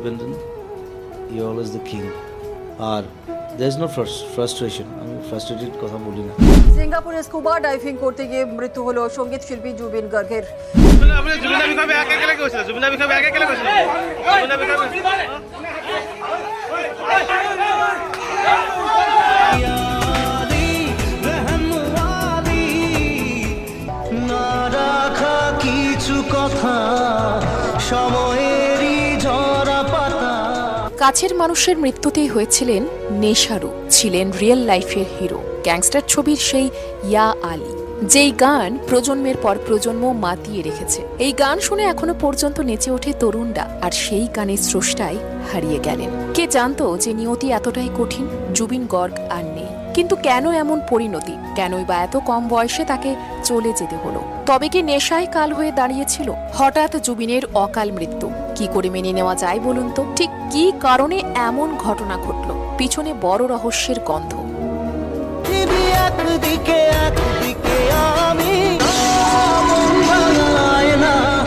Independent you always the king R there is no frustration আমি frustrated কথা বলি না। সিঙ্গাপুরে স্কুবা ডাইভিং করতে গিয়ে মৃত্যু হলো সংগীত শিল্পী জুবিন গার্গের। আপুনি জুবিনৰ বিষয়ে কাছের মানুষের মৃত্যুতেই হয়েছিলেন নেশারু, ছিলেন রিয়েল লাইফের হিরো গ্যাংস্টার ছবির সেই ইয়া আলী। যেই গান প্রজন্মের পর প্রজন্ম মাতিয়ে রেখেছে। এই গান শুনে এখনও পর্যন্ত নেচে ওঠে তরুণরা, আর সেই গানের স্রষ্টাই হারিয়ে গেলেন। কে জানতো যে নিয়তি এতটাই কঠিন? জুবিন গর্গ আর নেই। কিন্তু কেন এমন পরিণতি? কেনই বা এত কম বয়সে তাকে চলে যেতে হলো? তবে কি নেশায় কাল হয়ে দাঁড়িয়েছিল? হঠাৎ জুবিনের অকাল মৃত্যু। কি করে মেনে নেওয়া যায় বলুন তো? ঠিক কি কারণে এমন ঘটনা ঘটল? পিছনে বড় রহস্যের গন্ধ।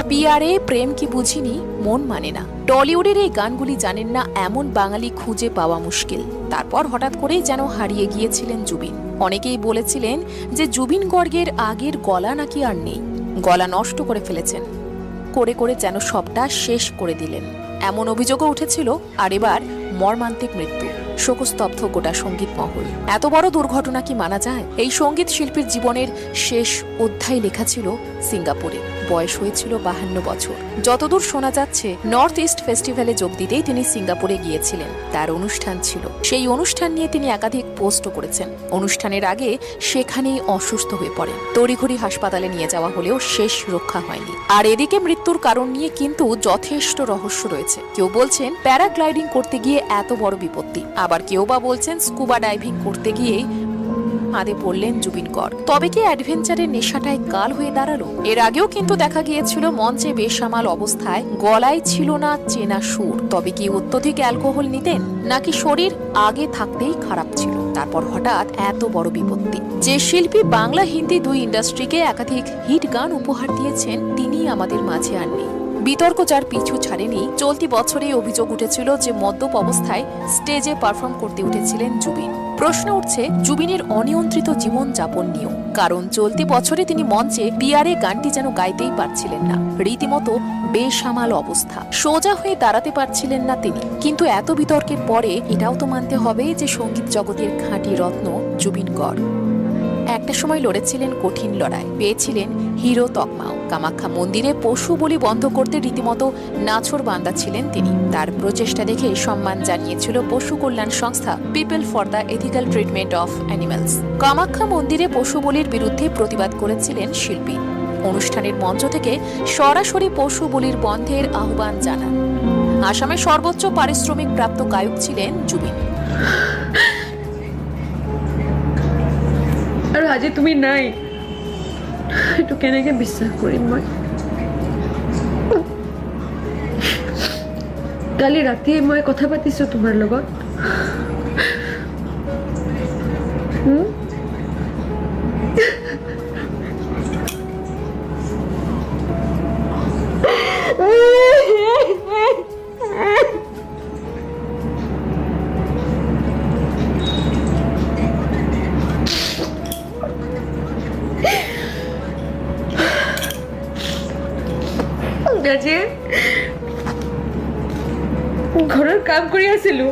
পিয়ারে প্রেম কি বুঝিনি? মন মানে না। টলিউডের এই গানগুলি জানেন না, এমন বাঙালি খুঁজে পাওয়া মুশকিল। তারপর হঠাৎ করেই যেন হারিয়ে গিয়েছিলেন জুবিন। অনেকেই বলেছিলেন যে জুবিন গর্গের আগের গলা নাকি আর নেই। গলা নষ্ট করে ফেলেছেন। করে করে যেন সবটা শেষ করে দিলেন। এমন অভিযোগও উঠেছিল আর এবার মর্মান্তিক মৃত্যু। শোকস্তব্ধ গোটা সংগীত মহল এত বড় দুর্ঘটনা কি মানা যায়? এই সংগীত শিল্পীর জীবনের শেষ অধ্যায় লেখা ছিল সিঙ্গাপুরে। বয়স হয়েছিল বাহান্ন বছর। যতদূর শোনা যাচ্ছে, নর্থ ইস্ট ফেস্টিভ্যালে যোগ দিতেই তিনি সিঙ্গাপুরে গিয়েছিলেন। তার অনুষ্ঠান ছিল। সেই অনুষ্ঠান নিয়ে তিনি একাধিক পোস্টও করেছেন। অনুষ্ঠানের আগে সেখানেই অসুস্থ হয়ে পড়েন। তড়িঘড়ি হাসপাতালে নিয়ে যাওয়া হলেও শেষ রক্ষা হয়নি। আর এদিকে মৃত্যুর কারণ নিয়ে কিন্তু যথেষ্ট রহস্য রয়েছে। কেউ বলছেন, প্যারাগ্লাইডিং করতে গিয়ে এত বড় বিপত্তি। আবার কেউ বা বলছেন স্কুবা ডাইভিং করতে গিয়েই ফাঁদে পড়লেন জুবিন কর। তবে কি অ্যাডভেঞ্চারের নেশাটায় কাল হয়ে দাঁড়াল? এর আগেও কিন্তু দেখা গিয়েছিল মঞ্চে বেসামাল অবস্থায়। গলায় ছিল না চেনা সুর। তবে কি অত্যধিক অ্যালকোহল নিতেন? নাকি শরীর আগে থাকতেই খারাপ ছিল? তারপর হঠাৎ এত বড় বিপত্তি। যে শিল্পী বাংলা হিন্দি দুই ইন্ডাস্ট্রিকে একাধিক হিট গান উপহার দিয়েছেন তিনি আমাদের মাঝে আর নেই। বিতর্ক যার পিছু ছাড়েনি। চলতি বছরে অভিযোগ উঠেছিল যে মদ্যপ অবস্থায় স্টেজে পারফর্ম করতে উঠেছিলেন জুবিন। প্রশ্ন উঠছে, জুবিনের অনিয়ন্ত্রিত জীবন যাপন নিয়েও। কারণ চলতি বছরে তিনি মঞ্চে পিয়ারে গানটি যেন গাইতেই পারছিলেন না। রীতিমতো বেসামাল অবস্থা। সোজা হয়ে দাঁড়াতে পারছিলেন না তিনি। কিন্তু এত বিতর্কের পরে এটাও তো মানতে হবে যে সংগীত জগতের খাঁটি রত্ন জুবিন গড় একটা সময় লড়েছিলেন কঠিন লড়াই, পেয়েছিলেন হিরো তকমাও। কামাখ্যা মন্দিরে পশু বলি বন্ধ করতে রীতিমতো নাছর বান্দা ছিলেন তিনি। তার প্রচেষ্টা দেখে সম্মান জানিয়েছিল পশু কল্যাণ সংস্থা People for the Ethical Treatment of Animals. Kamakhya মন্দিরে পশু বলির বিরুদ্ধে প্রতিবাদ করেছিলেন শিল্পী। অনুষ্ঠানের মঞ্চ থেকে সরাসরি পশু বলির বন্ধের আহ্বান জানান। আসামের সর্বোচ্চ পারিশ্রমিক প্রাপ্ত গায়ক ছিলেন জুবিন। আজি তুমি নাই। এইটো কেনেকে বিশ্বাস কৰিম মই? কালি ৰাতি মই কথা পাতিছোঁ তোমাৰ লগত। আজি ঘৰৰ কাম কৰি আছিলোঁ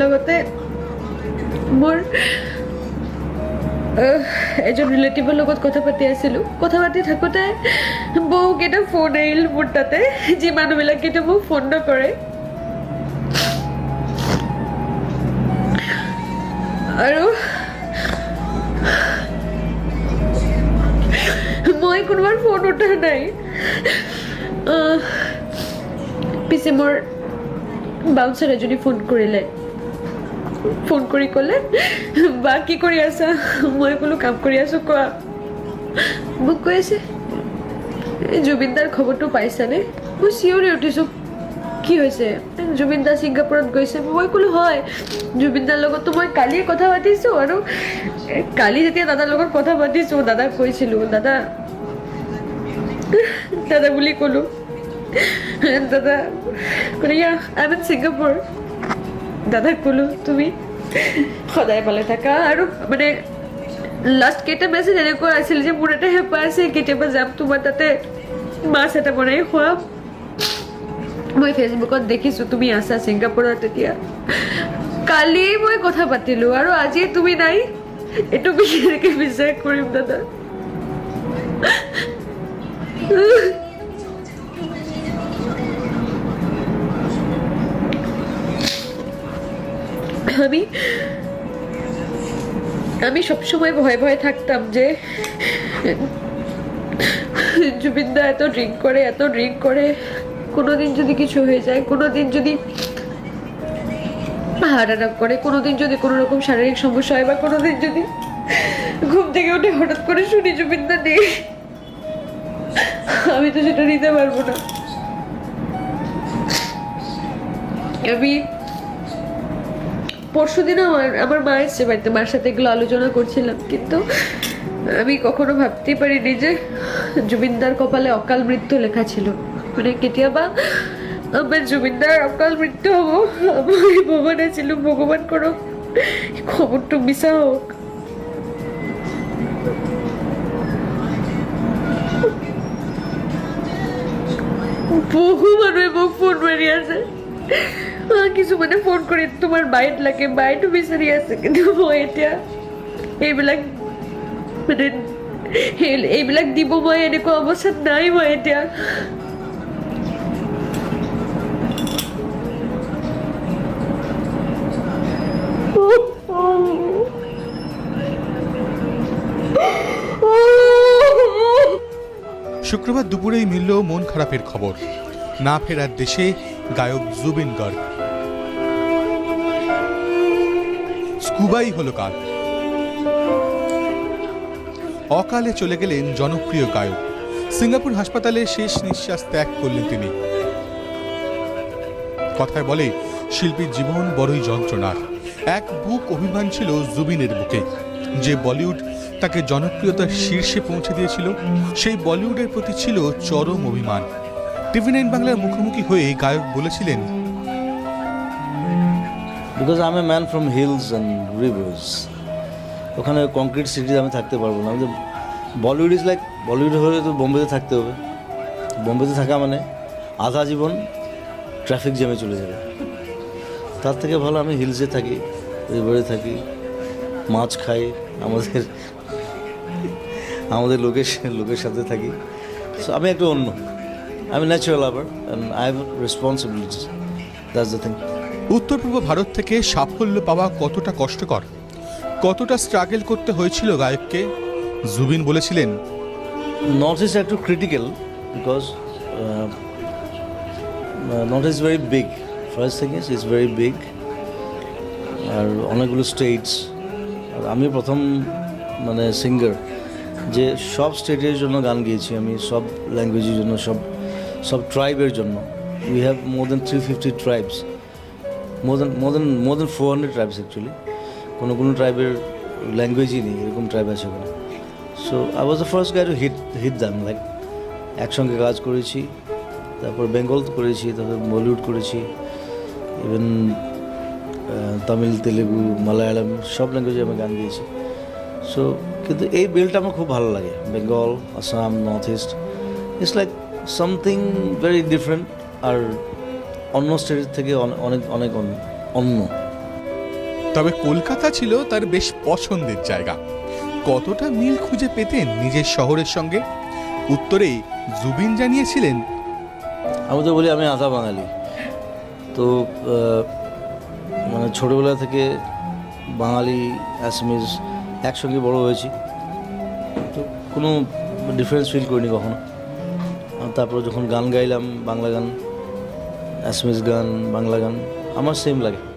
লগতে মোৰ এজন ৰিলেটিভৰ লগত কথা পাতি আছিলোঁ কথা পাতি থাকোঁতে বহুকেইটা ফোন আহিল মোৰ তাতে। যি মানুহবিলাক কেতিয়াও মোক ফোন নকৰে। আৰু কোনোবাৰ ফোন উঠা নাই। পিছে মোৰ বাউন্সাৰ এজনী ফোন কৰিলে ফোন কৰি ক'লে, বা কি কৰি আছা, মই ক'লো কাম কৰি আছোঁ কোৱা? মোক কৈ আছে। "এই জুবিন দাৰ খবৰটো পাইছানে? মই চিঞৰি উঠিছোঁ, কি হৈছে? জুবিন দা ছিংগাপুৰত গৈছে, মই ক'লো, হয় জুবিন দাৰ লগততো মই কালিয়ে কথা পাতিছোঁ আৰু কালি যেতিয়া দাদাৰ লগত কথা পাতিছোঁ, দাদাক কৈছিলোঁ, দাদা দাদা বুলি ক'লো। দাদা ক'লে yeah I am in Singapore দাদাক তুমি সদায় ভালে থাকা। আৰু মানে লাষ্ট কেইটা মেছেজ এনেকুৱা আছিল যে, মোৰ এটা হেঁপাহ আছে, কেতিয়াবা যাম তোমাৰ তাতে। মাছ এটা বনাই খুৱাম। মই ফেচবুকত দেখিছোঁ, তুমি আছা ছিংগাপুৰত তেতিয়া কালি মই কথা পাতিলোঁ, আৰু আজি তুমি নাই? এইটো কেনেকৈ বিশ্বাস কৰিম, দাদা? আমি আমি সবসময় ভয়ে ভয়ে থাকতাম যে জুবিনদা এত ড্রিঙ্ক করে, এত ড্রিঙ্ক করে। কোনোদিন যদি কিছু হয়ে যায়, কোনোদিন যদি হার্ট অ্যাটাক করে, কোনোদিন যদি কোনো রকম শারীরিক সমস্যা হয় বা কোনোদিন যদি ঘুম থেকে উঠে হঠাৎ করে শুনি জুবিনদা নেই আমি তো সেটা নিতে পারব না। আমি পরশু দিনও আমার আমার মা এসছে বাড়িতে, মার সাথে এগুলো আলোচনা করছিলাম, কিন্তু আমি কখনো ভাবতেই পারিনি যে জুবিনদার কপালে অকাল মৃত্যু লেখা ছিল। মানে কেতিয়াবা আমার জুবিনদার অকাল মৃত্যু হব, আমার ভগবান ছিল ভগবান করো খবরটো মিছা হোক। বহু মানুহে মোক ফোন মাৰি আছে। কিছুমানে ফোন কৰি তোমাৰ বাইট লাগে, বাইটো বিচাৰি আছে, কিন্তু মই এতিয়া এইবিলাক মানে এই- এইবিলাক দিব মই এনেকুৱা অৱস্থাত নাই মই এতিয়া। শুক্রবার দুপুরেই মিলল মন খারাপের খবর। না ফেরার দেশে গায়ক জুবিন গার্গ। স্কুবাই হলো কাল অকালে চলে গেলেন জনপ্রিয় গায়ক। সিঙ্গাপুর হাসপাতালে শেষ নিঃশ্বাস ত্যাগ করলেন তিনি। কথায় বলে, শিল্পীর জীবন বড়ই যন্ত্রণার। এক বুক অভিমান ছিল জুবিনের বুকে। যে বলিউড তাকে জনপ্রিয়তার শীর্ষে পৌঁছে দিয়েছিল, সেই বলিউডের প্রতি ছিল চরম অভিমান। টিভি নাইন বাংলার মুখোমুখি হয়ে গায়ক বলেছিলেন because I am a man from hills and rivers ওখানে কংক্রিট সিটিতে আমি থাকতে পারব না। বলিউড ইজ লাইক বলিউড হলে তো বোম্বেতে থাকতে হবে। বোম্বেতে থাকা মানে আধা জীবন ট্রাফিক জ্যামে চলে যাবে। তার থেকে ভালো আমি হিলসে থাকি রিভারে থাকি, মাছ খাই, আমাদের আমাদের লোকের লোকের সাথে থাকি। সো আমি একটু অন্য। আমি ন্যাচারাল আবার I have responsibilities that's the thing উত্তর পূর্ব ভারত থেকে সাফল্য পাওয়া কতটা কষ্টকর? কতটা স্ট্রাগল করতে হয়েছিল গায়ককে? জুবিন বলেছিলেন নর্থ is একটু because uh, uh, North is very big. First thing is it's very আর অনেকগুলো স্টেটস আর আমি প্রথম মানে সিঙ্গার যে সব স্টেটের জন্য গান গেয়েছি আমি, সব ল্যাঙ্গুয়েজের জন্য, সব সব ট্রাইবের জন্য। We have more than three fifty tribes more than more than more than four hundred tribes actually কোনো কোনো ট্রাইবের ল্যাঙ্গুয়েজই নেই, এরকম ট্রাইব আছে ওখানে। So I was the first guy to hit hit them like একসঙ্গে কাজ করেছি, তারপর বেঙ্গল করেছি, তারপর বলিউড করেছি ইভেন তামিল, তেলেগু, মালায়ালাম, সব ল্যাঙ্গুয়েজে আমি গান গিয়েছি। সো কিন্তু এই বিলটা আমার খুব ভালো লাগে। Bengal Assam north east it's like something very different আর অন্য স্টেটের থেকে অনে- অনেক অনেক অন্য- তবে কলকাতা ছিল তার বেশ পছন্দের জায়গা। কতটা মিল খুঁজে পেতেন নিজের শহরের সঙ্গে? উত্তরে জুবিন জানিয়েছিলেন আমি তো বলি আমি আধা বাঙালি। তো মানে ছোটোবেলা থেকে বাঙালি অ্যাসমিজ একসঙ্গে বড় হয়েছি। তো কোনো ডিফারেন্স ফিল করিনি কখনো। তারপর যখন গান গাইলাম, বাংলা গান অ্যাসমিস গান, বাংলা গান, আমার সেম লাগে।